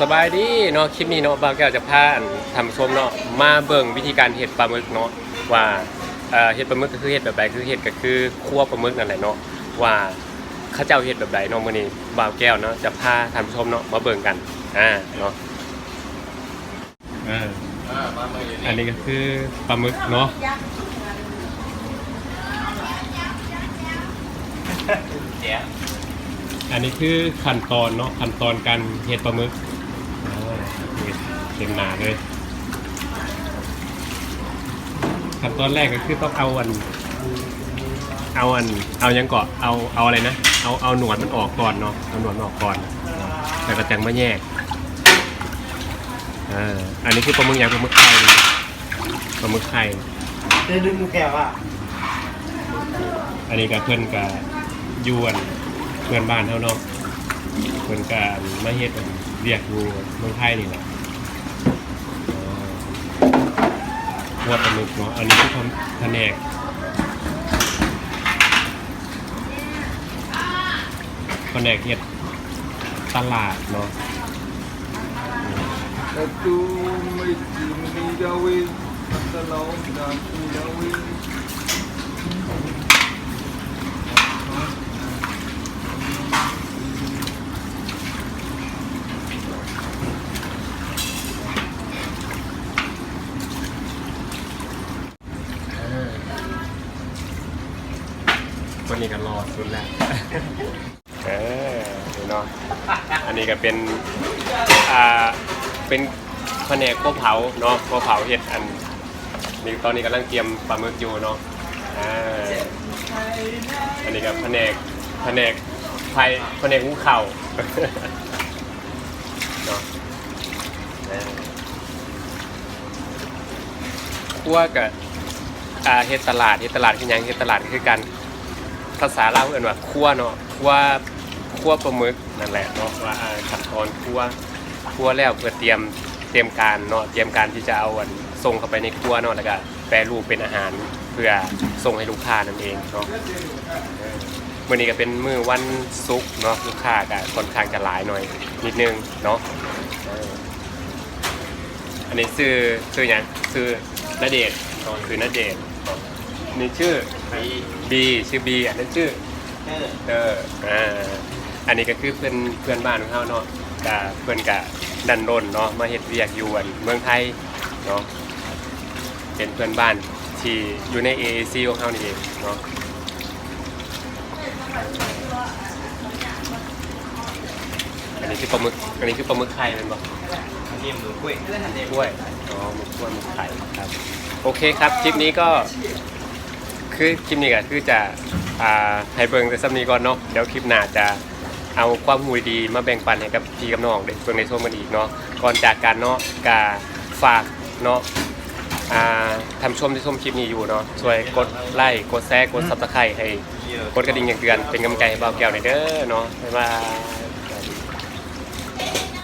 สบายดีเนาะคลิปนี้เนาะบางแก้วจะพาทำชมเนาะมาเบิ่งวิธีการเห็ดปลาหมึกเนาะว่าเอ่อเห็ดปลาหมึกก็คือเห็ดแบบใดคือเห็ดก็คือคั่วปลาหมึกนั่นแหละเนาะว่าเข้าเจ้าเห็ดแบบใดเนาะมื้อนี้บ่าวแก้วเนาะจะพาทำชมเนาะมาเบิ่งกันอ่าเนาะอ่าอ่ามาเมื่อกี้อันนี้ก็คือปลาหมึกเนาะเจ๊อันนี้คือขั้นตอนเนาะขั้นตอนการเห็ดปลาหมึกอ่านี่เต็มหนาเลยขั้นตอนแรกก็คือต้องเอาอัน เอาอัน เอายังเกาะเอาเอาอะไรนะ เอาเอาหนวดมันออกก่อนเนาะเอาหนวดมันออกก่อนแต่ก็จังไม่แยกอ่าอันนี้คือปลาหมึกยางปลาหมึกไข่เลยปลาหมึกไข่จะดึงแก้วอะอันนี้ก็เพื่อนกับยวนเพื่อนบ้านเท่าเนาะเพื่อนกับมาเฮ็ดอันเรียกอยู่เมืองไทยนี่แหละ วัวปลาหมึกเนาะอันนี้คือทำแผนกแผนกเห็ดตลาดเนาะ Satu mesti คนนี้ก็รอสุดแล้วเออนี่เนาะอันนี้ก็เป็นอ่าเป็นแผนกข้าวเผาเนาะข้าวเผาเห็ดอันนี่ตอนนี้กำลังเตรียมปลาหมึกอยู่เนาะอ่าอันนี้ก็แผนกแผนกไฟแผนกหูเข่าเนาะเออคั่วกับอ่าเฮ็ดตลาดเฮ็ดตลาดคือหยังเฮ็ดตลาดคือการ ภาษาลาวเอิ้นว่าคั่วเนาะคั่วคั่วปลาหมึกนั่นแหละเนาะว่าอ่าขั้นตอนคั่วคั่วแล้วเพื่อเตรียมเตรียมการเนาะเตรียมการที่จะเอาอันส่งเข้าไปในครัวเนาะแล้วก็แปรรูปเป็นอาหารเพื่อส่งให้ลูกค้านั่นเองเนาะเออมื้อนี้ก็เป็นมื้อวันศุกร์เนาะลูกค้าก็ค่อนข้างจะหลายหน่อยนิดนึงเนาะอันนี้ชื่อชื่อหยังชื่อณเดชเนาะคือณเดช น์นี่ชื่อไปบีชื่อบีอันนั้นชื่อเออเอออ่าอันนี้ก็คือเพื่อนเพื่อนบ้านของเขาเนาะกะเพื่อนกะดันดนเนาะมาเฮ็ดเวียกอยู่อันเมืองไทยเนาะเป็นเพื่อนบ้านที่อยู่ใน AAC ของเขานี่เองเนาะอันนี้คือปลาหมึกอันนี้คือปลาหมึกไข่เป็นบ่อันนี้มือกล้วยเพื่อนอันนี้กล้วยอ๋อหมึกกล้วยหมึกไข่ครับ โอเคครับ คลิปนี้ก็ คือคลิปนี้ก็คือจะอ่าให้เบิ่งแต่ซ้ำนี้ก่อนเนาะเดี๋ยวคลิปหน้าจะเอาความหูดีมาแบ่งปันให้กับพี่กับน้องได้เบิ่งในชมกันอีกเนาะก่อนจากกันเนาะกาฝากเนาะอ่าทำชมที่ชมคลิปนี้อยู่เนาะช่วยกดไลค์กดแชร์กดซับสไครต์ให้กดกระดิ่งอย่างเตือนเป็นกำลังใจให้เบาแก้วหน่อยเด้อเนาะบ๊ายบาย